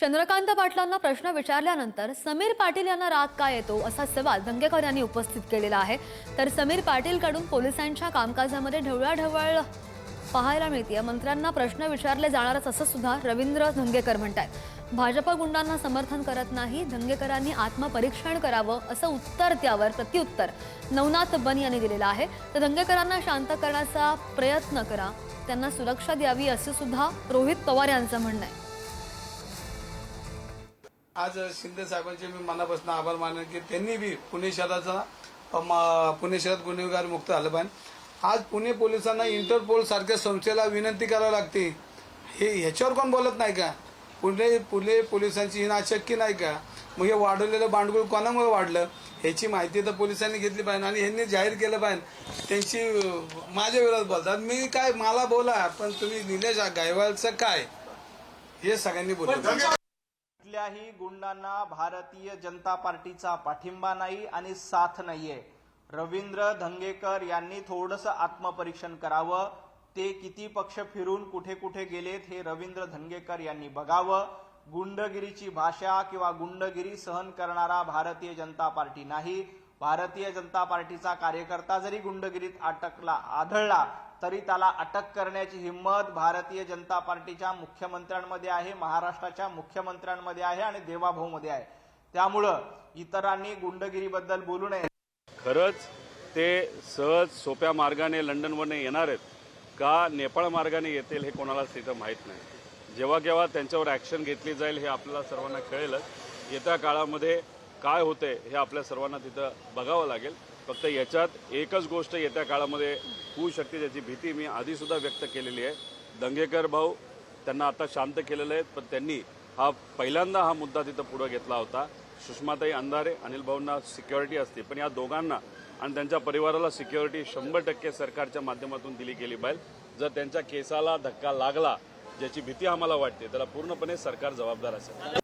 चंद्रकांत पाटलांना प्रश्न विचारल्यानंतर समीर पाटील यांना राग काय येतो असा सवाल दंगेकर यांनी उपस्थित केलेला आहे. तर समीर पाटीलकडून पोलिसांच्या कामकाजामध्ये ढवळाढवळ पाहायला मिळते मंत्र्यांना प्रश्न विचारले जाणारच असं सुद्धा रवींद्र धंगेकर म्हणतात भाजप गुंडांना समर्थन करत नाही धंगेकरांनी आत्मपरीक्षण करावं असं उत्तर त्यावर प्रत्युत्तर नवनाथ बन यांनी दिलेलं आहे. तर धंगेकरांना शांत करण्याचा प्रयत्न करा त्यांना सुरक्षा द्यावी असं सुद्धा रोहित पवार यांचं म्हणणं आहे. आज शिंदे साहेबांचे मी मनापासून आभार मानेन की त्यांनी बी पुणे शहराचा पुणे शहरात गुन्हेगार मुक्त झालं पाहिजे. आज पुणे पोलिसांना इंटरपोल सारख्या संस्थेला विनंती करावी लागते. हे ह्याच्यावर कोण बोलत नाही का? पुणे पुणे पोलिसांची ही नाशक्की नाही का? मग हे वाढवलेलं बांडगुळ कोणामुळे वाढलं? ह्याची माहिती तर पोलिसांनी घेतली पाहिजे आणि ह्यांनी जाहीर केलं पाहिजे. त्यांची माझ्या विरोधात बोलतात. मी काय मला बोला पण तुम्ही निलेश गायवालचं काय? हे सगळ्यांनी बोललं कुठल्याही गुंडांना भारतीय जनता पार्टीचा पाठिंबा नाही आणि साथ नाहीये. रवींद्र धंगेकर यांनी थोडंसं आत्मपरीक्षण करावं. ते किती पक्ष फिरून कुठे कुठे गेलेत हे रवींद्र धंगेकर यांनी बघावं. गुंडगिरीची भाषा किंवा गुंडगिरी सहन करणारा भारतीय जनता पार्टी नाही. भारतीय जनता पार्टीचा कार्यकर्ता जरी गुंडगिरीत अटकला आढळला तरी त्याला अटक करण्याची हिंमत भारतीय जनता पार्टीच्या मुख्यमंत्र्यांमध्ये आहे महाराष्ट्राच्या मुख्यमंत्र्यांमध्ये आहे आणि देवाभाऊमध्ये आहे. त्यामुळं इतरांनी गुंडगिरीबद्दल बोलू नये. खरंच ते सहज सोप्या मार्गाने लंडनवरने येणार आहेत. का नेपाळ मार्गाने येतील हे कोणालाच तिथं माहीत नाही. जेव्हा केव्हा त्यांच्यावर ॲक्शन घेतली जाईल हे आपल्याला सर्वांना कळेलच. येत्या काळामध्ये काय होते हे आपल्या सर्वांना तिथं बघावं लागेल. फक्त याच्यात एकच गोष्ट येत्या काळामध्ये होऊ शकते त्याची भीती मी आधीसुद्धा व्यक्त केलेली आहे. दंगेकर भाऊ त्यांना आता शांत केलेलं आहे पण त्यांनी हा पहिल्यांदा हा मुद्दा तिथं पुढे घेतला होता. सुषमाताई अंधारे अनिल भाऊंना सिक्युरिटी असते पण या दोघांना आणि त्यांच्या परिवाराला सिक्युरिटी शंभर टक्के सरकारच्या माध्यमातून दिली गेली पाहिजे. जर त्यांच्या केसाला धक्का लागला ज्याची भीती आम्हाला वाटते त्याला पूर्णपणे सरकार जबाबदार असेल.